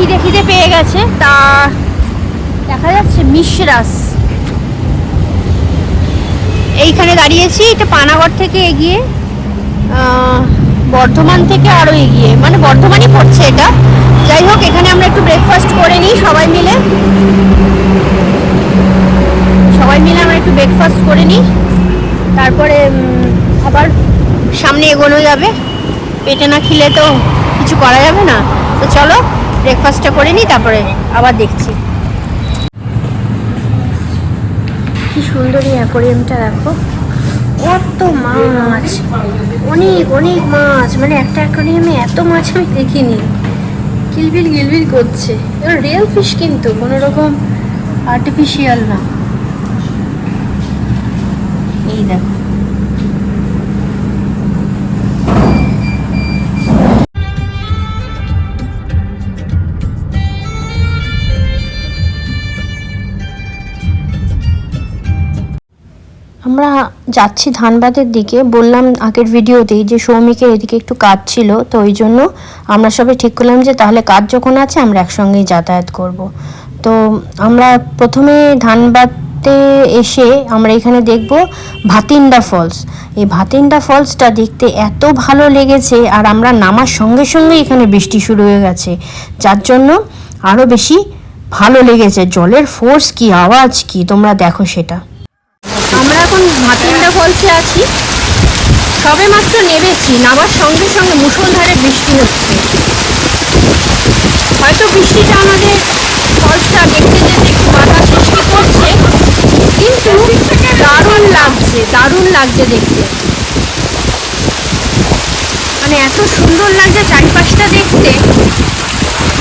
খিদে খিদে পেয়ে গেছে। তা দেখা যাচ্ছে মিশরাস। এইখানে দাঁড়িয়েছি, এটা পানাগড় থেকে এগিয়ে বর্ধমান থেকে আরও এগিয়ে। মানে বর্ধমানই পড়ছে এটা। যাই হোক, এখানে আমরা একটু ব্রেকফাস্ট করে নিই সবাই মিলে। সবাই মিলে আমরা একটু ব্রেকফাস্ট করে নিই। তারপরে আবার সামনে এগোনো যাবে। পেটে না খেলে তো কিছু করা যাবে না। তো চলো ব্রেকফাস্টটা করে নিই, তারপরে আবার দেখছি। কি সুন্দর এই অ্যাকোরিয়ামটা দেখো। কত মাছ। অনেক অনেক মাছ। মানে একটা অ্যাকোরিয়ামে এত মাছ আমি দেখিনি। কিলবিল, গিলবিল করছে। এবার রিয়েল ফিশ কিন্তু কোনোরকম আর্টিফিশিয়াল না। আমরা যাচ্ছি ধানবাদের দিকে। বললাম আগের ভিডিওতেই যে সৌমিকের এদিকে একটু কাজ ছিল, তো ওই জন্য আমরা সবাই ঠিক করলাম যে তাহলে কাজ যখন আছে আমরা একসঙ্গেই যাতায়াত করব। তো আমরা প্রথমে ধানবাদে এসে আমরা এখানে দেখব ভাতিন্ডা ফলস। এই ভাতিন্ডা ফলসটা দেখতে এত ভালো লেগেছে আর আমরা নামার সঙ্গে সঙ্গে এখানে বৃষ্টি শুরু হয়ে গেছে। যার জন্য আরও বেশি ভালো লেগেছে। জলের ফোর্স কি, আওয়াজ কি, তোমরা দেখো সেটা। এখন ভাতিন্ডা ফলসে আছি। সবে মাত্র নেমেছি, নামার সঙ্গে সঙ্গে মুষলধারে বৃষ্টি হচ্ছে। হয়তো বৃষ্টিটা আমাদের ফলসটা দেখতে যেতে একটু বাধা সৃষ্টি করছে, কিন্তু দারুণ লাগছে দারুণ লাগছে দেখতে। মানে এত সুন্দর লাগছে চারিপাশটা দেখতে,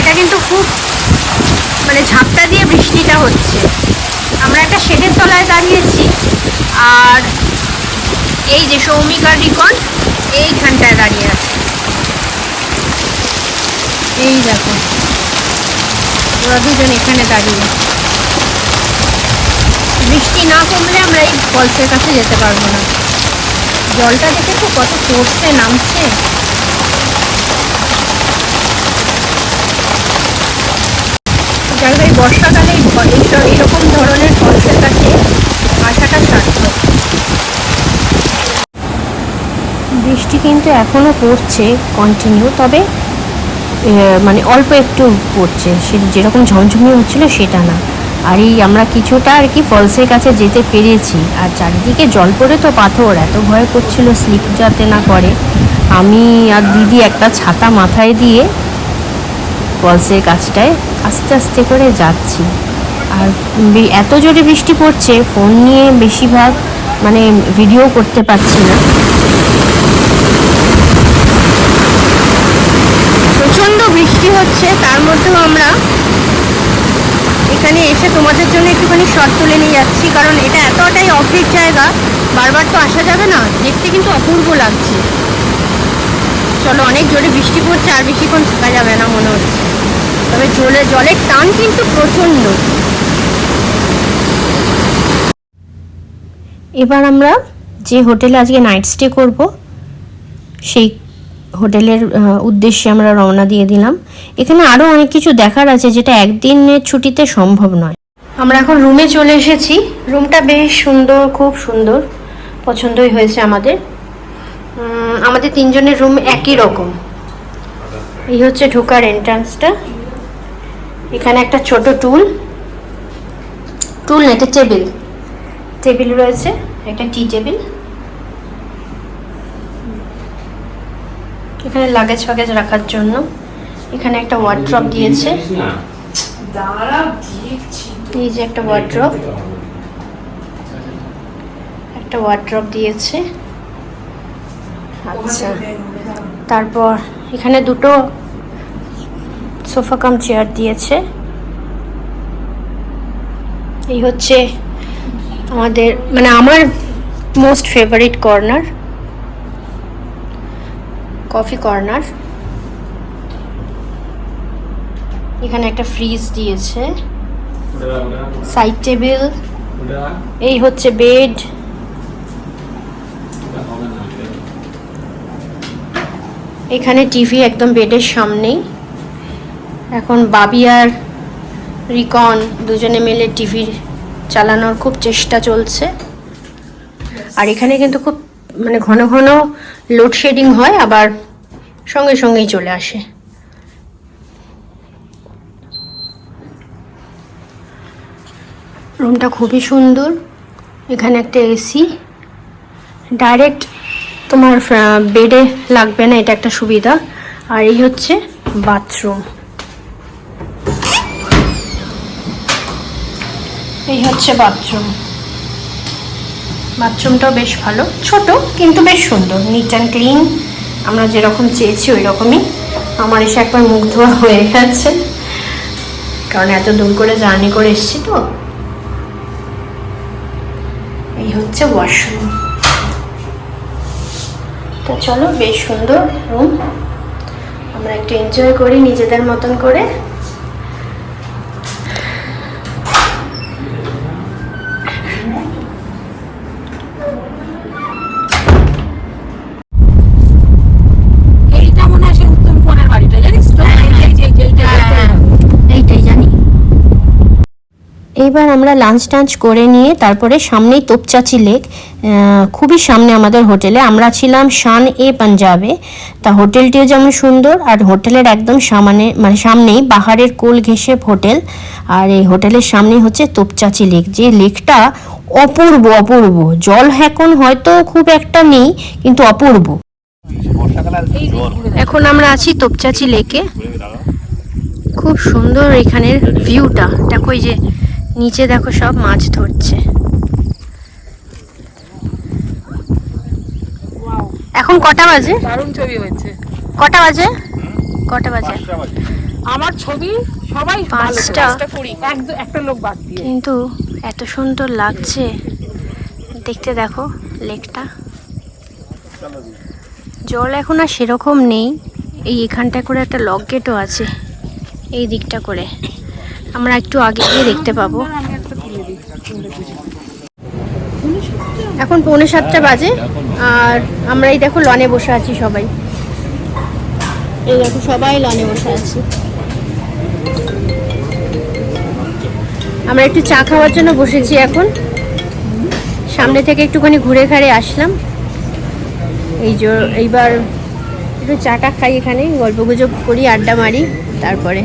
এটা কিন্তু খুব মানে ঝাপটা দিয়ে বৃষ্টিটা হচ্ছে। আমরা একটা শেডের তলায় দাঁড়িয়েছি। আর এই যে সৌমিক রিকন এইখানটায় দাঁড়িয়ে আছে। এই দেখো ওরা দুজন এখানে দাঁড়িয়ে বৃষ্টি না কমলে আমরা এই ফলসের কাছে যেতে পারব না। জলটা দেখেছ কত পড়ছে নামছে? যাই হোক, বর্ষাকালে এইসব এরকম ধরনের ফলসের কাছে আসাটা সার্থক বৃষ্টি কিন্তু এখনও পড়ছে কন্টিনিউ তবে মানে অল্প একটু পড়ছে। সে যেরকম ঝমঝমি হচ্ছিল সেটা না। আর এই আমরা কিছুটা আর কি ফলসের কাছে যেতে পেরেছি। আর চারিদিকে জল পড়ে তো পাথর, এত ভয় করছিল স্লিপ যাতে না করে। আমি আর দিদি একটা ছাতা মাথায় দিয়ে ফলসের কাছটায় আস্তে আস্তে করে যাচ্ছি। আর এত জোরে বৃষ্টি পড়ছে, ফোন নিয়ে বেশিরভাগ মানে ভিডিও করতে পারছি না। প্রচণ্ড বৃষ্টি হচ্ছে, তার মধ্যেও আমরা এখানে এসে তোমাদের জন্য একটুখানি শর্ট তুলে নিয়ে যাচ্ছি, কারণ এটা এতটাই অফিস জায়গা, বারবার তো আসা যাবে না, দেখতে কিন্তু অপূর্ব লাগছে। চলো, অনেক জোরে বৃষ্টি পড়ছে, আর বেশিক্ষণ থাকা যাবে না মনে হচ্ছে। তবে জলে, জলের টান কিন্তু প্রচণ্ড। এবার আমরা যে হোটেলে আজকে নাইট স্টে করব, সেই হোটেলের উদ্দেশ্যে আমরা রওনা দিয়ে দিলাম। এখানে আরও অনেক কিছু দেখার আছে যেটা একদিনের ছুটিতে সম্ভব নয়। আমরা এখন রুমে চলে এসেছি। রুমটা বেশ সুন্দর, খুব সুন্দর। পছন্দই হয়েছে আমাদের। আমাদের তিনজনের রুম একই রকম। এই হচ্ছে ঢোকার এন্ট্রান্সটা এখানে একটা ছোট টুল টুল না এটা টেবিল টেবিল রয়েছে, একটা টি টেবিল। এখানে লাগেজ ফাগেজ রাখার জন্য এখানে একটা ওয়ার্ড্রপ দিয়েছে। এই যে একটা ওয়ার্ড্রপ একটা ওয়ার্ড্রপ দিয়েছে। আচ্ছা। তারপর এখানে দুটো সোফা কাম চেয়ার দিয়েছে। এই হচ্ছে আমাদের মানে আমার most favourite corner coffee corner এখানে একটা ফ্রিজ দিয়েছে সাইড টেবিল এই হচ্ছে বেড এখানে টিভি একদম বেডের সামনেই, এখন বাবি আর রিকন দুজনে মিলে টিভি চালানোর খুব চেষ্টা চলছে। আর এখানে কিন্তু খুব মানে ঘন ঘন লোডশেডিং হয়, আবার সঙ্গে সঙ্গেই চলে আসে। রুমটা খুবই সুন্দর। এখানে একটা এসি ডাইরেক্ট তোমার বেডে লাগবে না, এটা একটা সুবিধা। আর এই হচ্ছে বাথরুম এই হচ্ছে বাথরুম বাথরুমটাও বেশ ভালো। ছোট, কিন্তু বেশ সুন্দর। নিট অ্যান্ড ক্লিন আমরা যেরকম চেয়েছি ওই রকমই আমার এসে একবার মুখ ধোয়া হয়ে গেছে। কারণ এত দূর করে জার্নি করে এসেছি তো। এই হচ্ছে ওয়াশরুম তো চলো, বেশ সুন্দর রুম আমরা একটু এনজয় করি নিজেদের মতন করে। এইবার আমরা লাঞ্চ টাঞ্চ করে নিয়ে তারপরে সামনেই তোপচাচি লেক খুবই সামনে আমাদের হোটেলে। আমরা ছিলাম শান এ পাঞ্জাবে। তা হোটেলটিও যেমন সুন্দর, আর হোটেলের একদম সামনে মানে সামনেই পাহাড়ের কোল ঘেঁষে হোটেল, আর এই হোটেলের সামনেই হচ্ছে তোপচাচি লেক যে লেকটা অপূর্ব অপূর্ব। জল এখন হয়তো খুব একটা নেই, কিন্তু অপূর্ব। এখন আমরা আছি তোপচাচি লেকে খুব সুন্দর এখানের ভিউটা দেখো এই যে নিচে দেখো সব মাছ ধরছে। এখন কটা বাজে? দারুণ ছবি হয়েছে। কটা বাজে? কটা বাজে? আমার ছবি সবাই পাঁচটা। পাঁচটা এক দু- একটা লোক বাদ দিয়ে। কিন্তু এত সুন্দর লাগছে। দেখতে দেখো লেকটা। জল এখন আর সেরকম নেই। এই এখানটা করে একটা লক গেটও আছে। এই দিকটা করে। আমরা একটু আগে গিয়ে দেখতে পাবো। এখন পৌনে সাতটা বাজে, আর আমরা এই দেখো লনে বসে আছি সবাই। এই দেখো সবাই লনে বসে আছি। আমরা একটু চা খাওয়ার জন্য বসেছি এখন। সামনে থেকে একটুখানি ঘুরে ঘাড়ে আসলাম। এই যে এইবার একটু চাটা খাই এখানে গল্প গুজব করি, আড্ডা মারি, তারপরে।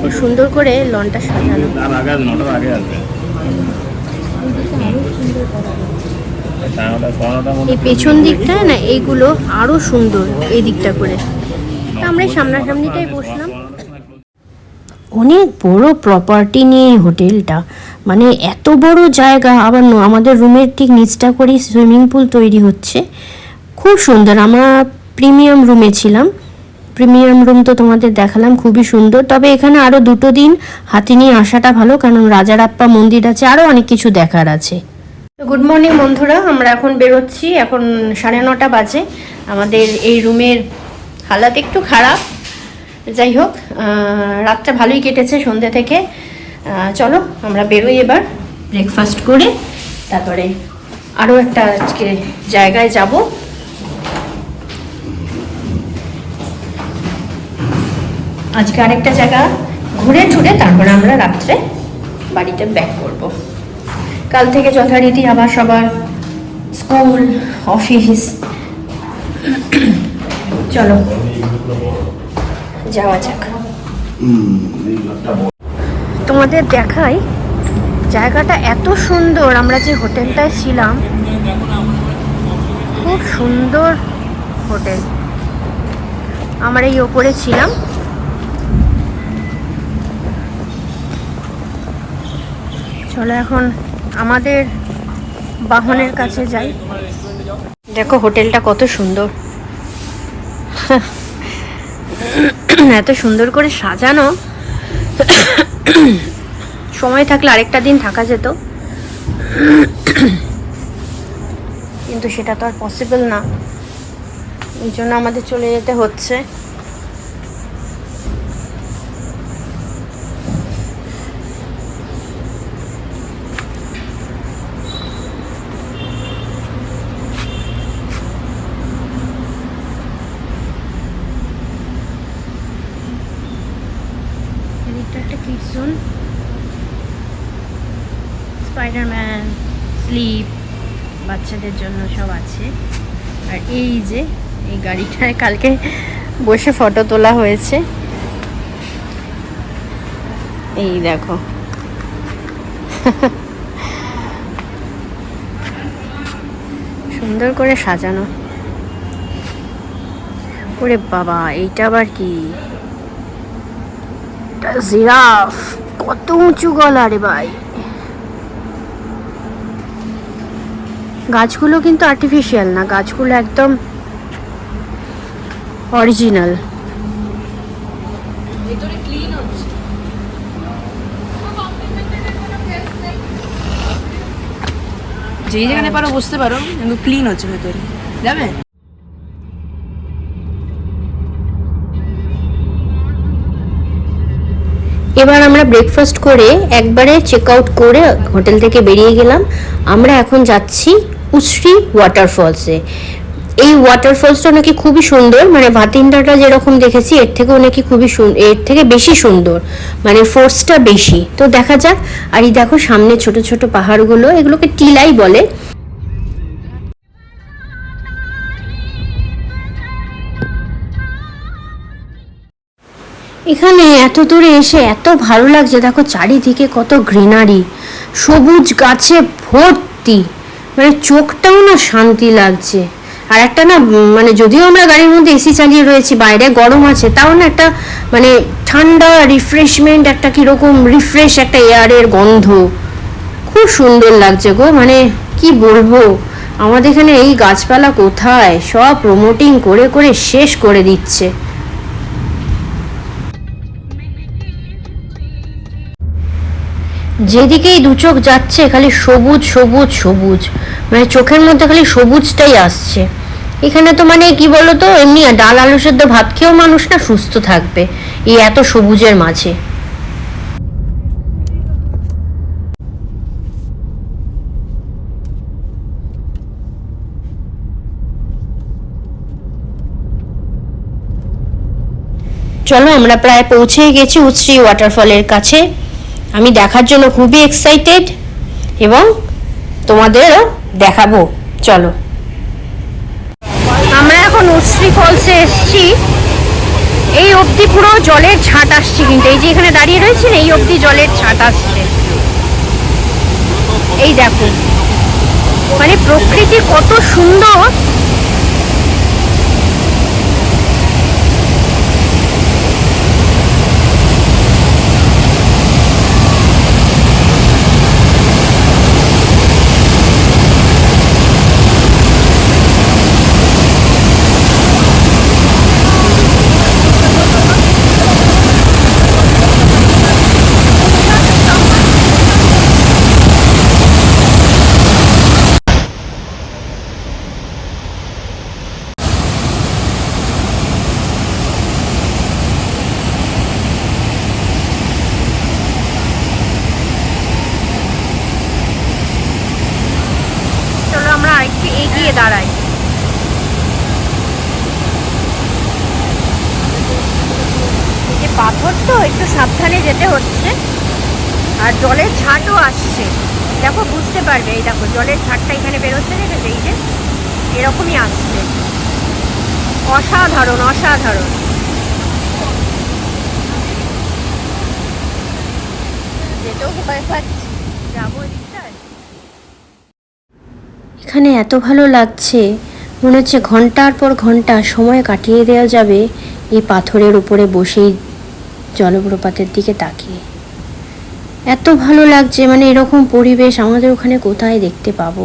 খুব সুন্দর করে লনটা সাজানো। এই পেছন দিকটা না এইগুলো আরও সুন্দর এই দিকটা করে। তা আমরা সামনাসামনিটাই বসলাম। অনেক বড় প্রপার্টি নিয়ে হোটেলটা। মানে এত বড় জায়গা আবার আমাদের রুমের ঠিক নিচটা করেই সুইমিং পুল তৈরি হচ্ছে। খুব সুন্দর আমরা প্রিমিয়াম রুমে ছিলাম। প্রিমিয়াম রুম তো তোমাদের দেখালাম, খুবই সুন্দর। তবে এখানে আরও দুটো দিন হাতি নিয়ে আসাটা ভালো, কারণ রাজারাপ্পা মন্দির আছে আরও অনেক কিছু দেখার আছে। গুড মর্নিং বন্ধুরা, আমরা এখন বেরোচ্ছি, এখন সাড়ে নটা বাজে। আমাদের এই রুমের হালাত একটু খারাপ। যাই হোক রাতটা ভালোই কেটেছে সন্ধ্যে থেকে। চলো, আমরা বেরোই এবার ব্রেকফাস্ট করে, তারপরে আরও একটা আজকে জায়গায় যাব। আজকে আরেকটা জায়গা ঘুরে ঠুরে তারপরে আমরা রাত্রে বাড়িতে ব্যাক করব। কাল থেকে যথারীতি আবার সবার স্কুল অফিস চলো, যাওয়া যাক। তোমাদের দেখাই জায়গাটা এত সুন্দর, আমরা যে হোটেলটায় ছিলাম, খুব সুন্দর হোটেল। আমরা এই ওপরে ছিলাম। চলো এখন আমাদের বাহনের কাছে যাই। দেখো, হোটেলটা কত সুন্দর। এত সুন্দর করে সাজানো। সময় থাকলে আরেকটা দিন থাকা যেত। কিন্তু সেটা তো আর পসিবল না। এই জন্য আমাদের চলে যেতে হচ্ছে। জোন স্পাইডারম্যান স্লিপ বাচ্চাদের জন্য সব আছে। আর এই যে, এই গাড়িটায় কালকে বসে ফটো তোলা হয়েছে। এই দেখো। সুন্দর করে সাজানো। ওরে বাবা, এইটা আবার কি? জিরাফ, কত উঁচু গলা রে ভাই। গাছগুলো কিন্তু আর্টিফিশিয়াল না, গাছগুলো একদম অরিজিনাল যেই যেখানে পারো বসতে পারো, কিন্তু ক্লিন হচ্ছে ভেতরে। যাবে? এবার আমরা ব্রেকফাস্ট করে একবারে চেক আউট করে হোটেল থেকে বেরিয়ে গেলাম। আমরা এখন যাচ্ছি উশ্রী ওয়াটারফলসে এই ওয়াটারফলসটা নাকি খুবই সুন্দর মানে ভাতিন্ডাটা যেরকম দেখেছি, এর থেকেও নাকি খুবই এর থেকে বেশি সুন্দর মানে ফোর্সটা বেশি। তো দেখা যাক, আর এই দেখো সামনে ছোট ছোট পাহাড়গুলো, এগুলোকে টিলাই বলে। এখানে এত দূরে এসে এত ভালো লাগছে, দেখো চারিদিকে কত গ্রিনারি, সবুজ গাছে ভর্তি মানে চোখটাও না শান্তি লাগছে। আর একটা না মানে যদিও আমরা গাড়ির মধ্যে এসি চালিয়ে রয়েছি, বাইরে গরম আছে, তাও না একটা মানে ঠান্ডা রিফ্রেশমেন্ট একটা কীরকম রিফ্রেশ একটা এয়ারের গন্ধ। খুব সুন্দর লাগছে গো মানে কি বলব, আমাদের এখানে এই গাছপালা কোথায়? সব প্রমোটিং করে করে শেষ করে দিচ্ছে। যেদিকেই দু চোখ যাচ্ছে, খালি সবুজ সবুজ সবুজ। মানে চোখের মধ্যে খালি সবুজটাই আসছে। এখানে তো মানে কি বলতো, এমনি ডাল, আলু সেদ্ধ ভাত খেয়েও মানুষ না সুস্থ থাকবে, এই এত সবুজের মাঝে। চলো আমরা প্রায় পৌঁছেই গেছি উচ্ছ্রী ওয়াটারফলের কাছে। আমি দেখার জন্য খুবই এক্সাইটেড এবং তোমাদেরও দেখাবো। চলো। আমরা এখন উশ্রী ফলসে এসছি। এই অবধি পুরো জলের ছাট আসছে কিন্তু। এই যে এখানে দাঁড়িয়ে রয়েছে না, এই অবধি জলের ছাট আসছে। এই দেখো। মানে প্রকৃতি কত সুন্দর চলো আমরা দাঁড়াই এই যে পাথর তো, একটু সাবধানে যেতে হচ্ছে। আর জলের ছাটও আসছে। দেখো, বুঝতে পারবে, এই দেখো, জলের ছাটটা এখানে বেরোচ্ছে দেখেছ এই যে, এরকমই আসছে। অসাধারণ অসাধারণ। যেতেও ভয় পাচ্ছি। যাব এখানে এত ভালো লাগছে। মনে হচ্ছে ঘণ্টার পর ঘণ্টা সময় কাটিয়ে দেওয়া যাবে এই পাথরের উপরে বসেই জলপ্রপাতের দিকে তাকিয়ে। এত ভালো লাগছে মানে এরকম পরিবেশ আমাদের ওখানে কোথায় দেখতে পাবো?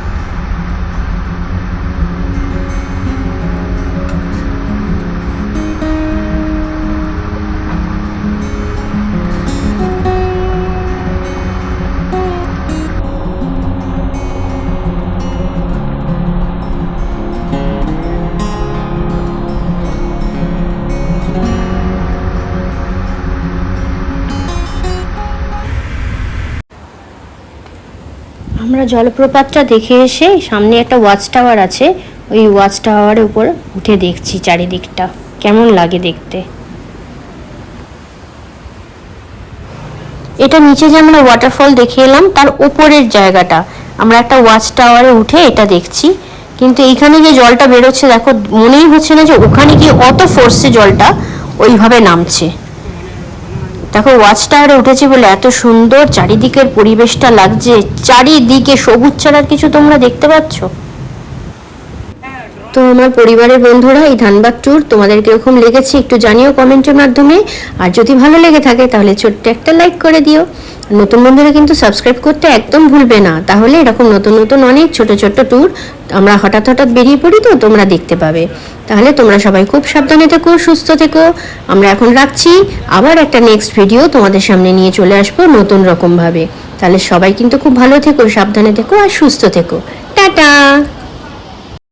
জলপ্রপাতটা দেখে এসে সামনে একটা ওয়াচ টাওয়ার আছে। ওই ওয়াচ টাওয়ারের উপর উঠে দেখছি চারিদিকটা। কেমন লাগে দেখতে? এটা নিচে যে আমরা ওয়াটারফল দেখে এলাম, তার ওপরের জায়গাটা। আমরা একটা ওয়াচ টাওয়ারে উঠে এটা দেখছি। কিন্তু এইখানে যে জলটা বেরোচ্ছে, দেখো, মনেই হচ্ছে না যে ওখানে গিয়ে অত ফোর্সে জলটা ওইভাবে নামছে। দেখো ওয়াচ টাওয়ারে উঠেছি বলে এত সুন্দর চারিদিকের পরিবেশটা লাগছে। চারিদিকে সবুজ ছাড়ার কিছু তোমরা দেখতে পাচ্ছ? তো আমার পরিবারের বন্ধুরা এই ধানবাদ ট্যুর তোমাদের কীরকম লেগেছে একটু জানিও কমেন্টের মাধ্যমে। আর যদি ভালো লেগে থাকে তাহলে ছোট্ট একটা লাইক করে দিও। নতুন বন্ধুরা কিন্তু সাবস্ক্রাইব করতে একদম ভুলবে না। তাহলে এরকম নতুন নতুন অনেক ছোট ছোট ট্যুর আমরা হঠাৎ হঠাৎ বেরিয়ে পড়ি তো তোমরা দেখতে পাবে। তাহলে তোমরা সবাই খুব সাবধানে থেকো, সুস্থ থেকো। আমরা এখন রাখছি। আবার একটা নেক্সট ভিডিও তোমাদের সামনে নিয়ে চলে আসব নতুন রকমভাবে তাহলে সবাই কিন্তু খুব ভালো থেকো, সাবধানে থেকো আর সুস্থ থেকো। টাটা!